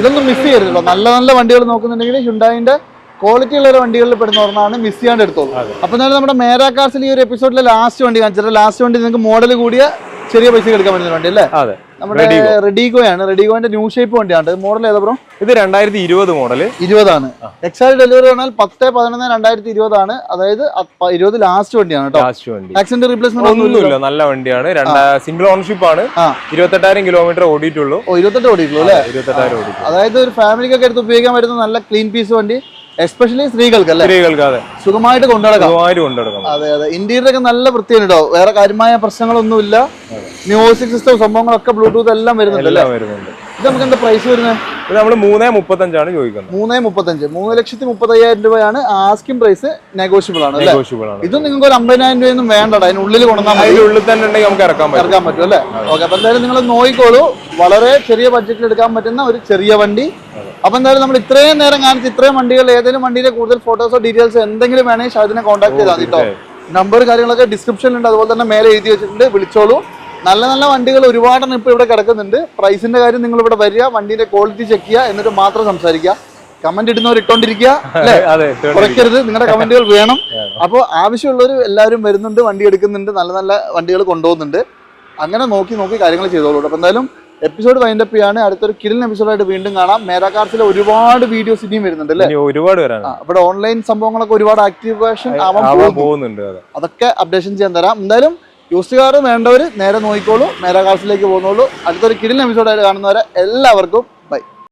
ഇതൊന്നും മിസ് ചെയ്യരുതല്ലോ നല്ല നല്ല വണ്ടികൾ നോക്കുന്നുണ്ടെങ്കിൽ ഹുണ്ടായിന്റെ ക്വാളിറ്റി ഉള്ള വണ്ടികളിൽ പെടുന്ന ഒരെണ്ണമാണ് മിസ് ചെയ്യാണ്ട് എടുത്തോളൂ. അപ്പൊ നമ്മുടെ മേരാ കാർസിൽ ഈ ഒരു എപ്പിസോഡിലെ ലാസ്റ്റ് വണ്ടി കാണിച്ചിട്ട് ലാസ്റ്റ് വണ്ടി നിങ്ങൾക്ക് മോഡൽ കൂടിയ ചെറിയ പൈസ എടുക്കാൻ പറ്റുന്ന വണ്ടി അല്ലേ അതെ. നമ്മുടെ. റെഡിഗോയാണ് റെഡിഗോന്റെ ന്യൂ ഷേപ്പ് വണ്ടിയാണ്. മോഡൽ ഏതാ ബ്രോ ഇത് രണ്ടായിരത്തി ഇരുപത് മോഡൽ ഇരുപതാണ് എക്സാൽ ഡെലിവറി പറഞ്ഞാൽ പത്ത് പതിനൊന്ന് രണ്ടായിരത്തി ഇരുപതാണ് അതായത് ഇരുപത് ലാസ്റ്റ് വണ്ടിയാണ് ലാസ്റ്റ് വണ്ടി. ആക്സിഡന്റ് റീപ്ലേസ്മെന്റ് ഒന്നുമില്ല. നല്ല വണ്ടിയാണ്. സിംഗിൾ ഓണർഷിപ്പ് ആണ്. ഇരുപത്തെട്ടായിരം കിലോമീറ്റർ ഓടിയിട്ടുള്ളൂ. ഇരുപത്തെട്ട് ഓടിയിട്ടുള്ളൂ അല്ലേ? ഇരുപത്തെട്ടായിരം അതായത് ഒരു ഫാമിലിക്കൊക്കെ എടുത്ത് ഉപയോഗിക്കാൻ പറ്റുന്ന നല്ല ക്ലീൻ പീസ് വണ്ടി. എസ്പെഷ്യലി സ്ത്രീകൾക്ക് അല്ലേ? സ്ത്രീകൾക്ക് അതെ. സുഖമായിട്ട് കൊണ്ടുനടക്കാം. സുഖമായിട്ട് അതെ അതെ. ഇന്റീരിയർ ഒക്കെ നല്ല വൃത്തിയാണ് കേട്ടോ. വേറെ കാര്യമായ പ്രശ്നങ്ങളൊന്നുമില്ല. മ്യൂസിക് സിസ്റ്റം സംഭവങ്ങളൊക്കെ ബ്ലൂടൂത്ത് എല്ലാം വരുന്നുണ്ട് അല്ലേ? എല്ലാം വരുന്നുണ്ട്. ഇത് നമുക്ക് എന്താ പ്രൈസ് വരുന്നത് ഇത് നമ്മൾ മൂന്നേ മുപ്പത്തഞ്ചാണ് ചോദിക്കുന്നത്. മൂന്നേ മുപ്പത്തഞ്ച്. മൂന്ന് ലക്ഷത്തി മുപ്പത്തയ്യായിരം രൂപയാണ് ആസ്കിംഗ് പ്രൈസ് നെഗോഷ്യബിൾ ആണ് നെഗോഷ്യബിൾ ആണ്. ഇത് നിങ്ങൾക്ക് ഒരു അമ്പതിനായിരം രൂപയൊന്നും വേണ്ടടാ. അതിനുള്ളിൽ കൊണ്ടുവന്നാൽ അതിനുള്ളിൽ തന്നെ ഉണ്ടെങ്കിൽ നമുക്ക് ഇറക്കാൻ പറ്റും. ഇറക്കാൻ പറ്റും അല്ലേ? ഓക്കെ അപ്പൊ എന്തായാലും നിങ്ങൾ നോക്കിക്കോളൂ. വളരെ ചെറിയ ബഡ്ജറ്റിൽ എടുക്കാൻ പറ്റുന്ന ഒരു ചെറിയ വണ്ടി. അപ്പൊ എന്തായാലും നമ്മൾ ഇത്രയും നേരം കാണിച്ച് ഇത്രയും വണ്ടികൾ ഏതെങ്കിലും വണ്ടിയിലെ കൂടുതൽ ഫോട്ടോസോ ഡീറ്റെയിൽസ് എന്തെങ്കിലും വേണമെങ്കിൽ ഷാദിനെ കോൺടാക്ട് ചെയ്താൽ മതി കേട്ടോ നമ്പർ കാര്യങ്ങളൊക്കെ ഡിസ്ക്രിപ്ഷനിലുണ്ട് അതുപോലെ തന്നെ മേലെ എഴുതി വെച്ചിട്ടുണ്ട്. വിളിച്ചോളൂ. നല്ല നല്ല വണ്ടികൾ ഒരുപാടെണ്ണം ഇപ്പോൾ ഇവിടെ കിടക്കുന്നുണ്ട്. പ്രൈസിന്റെ കാര്യം നിങ്ങൾ ഇവിടെ വരിക വണ്ടിന്റെ ക്വാളിറ്റി ചെക്ക് ചെയ്യുക എന്നിട്ട് മാത്രം സംസാരിക്കുക. കമന്റ് ഇടുന്നവർ ഇട്ടോണ്ടിരിക്കുക അല്ലേ? കുറയ്ക്കരുത് നിങ്ങളുടെ കമന്റുകൾ വേണം. അപ്പോൾ ആവശ്യമുള്ളവർ എല്ലാവരും വരുന്നുണ്ട് വണ്ടി എടുക്കുന്നുണ്ട് നല്ല നല്ല വണ്ടികൾ കൊണ്ടുപോകുന്നുണ്ട്. അങ്ങനെ നോക്കി നോക്കി കാര്യങ്ങൾ ചെയ്തോളൂ അപ്പോൾ എന്തായാലും എപ്പിസോഡ് വൈൻഡപ്പ് ചെയ്യാണ്. അടുത്തൊരു കിരൺ എപ്പിസോഡായിട്ട് വീണ്ടും കാണാം. മേരാകാർസിലെ ഒരുപാട് വീഡിയോസ് ഇനിയും വരുന്നുണ്ട് അല്ലേ? ഒരുപാട് ഇവിടെ ഓൺലൈൻ സംഭവങ്ങളൊക്കെ ഒരുപാട് ആക്ടിവേഷൻ ആവാൻ പോകുന്നുണ്ട് അതൊക്കെ അപ്ഡേഷൻ ചെയ്യാൻ തരാം. എന്തായാലും യൂസ് കാർ വേണ്ടവർ നേരെ നോക്കിക്കോളൂ കാർസിലേക്ക് പോകുന്നുള്ളൂ. അടുത്തൊരു കിടിലൻ എപ്പിസോഡായിട്ട് കാണുന്നവരെ എല്ലാവർക്കും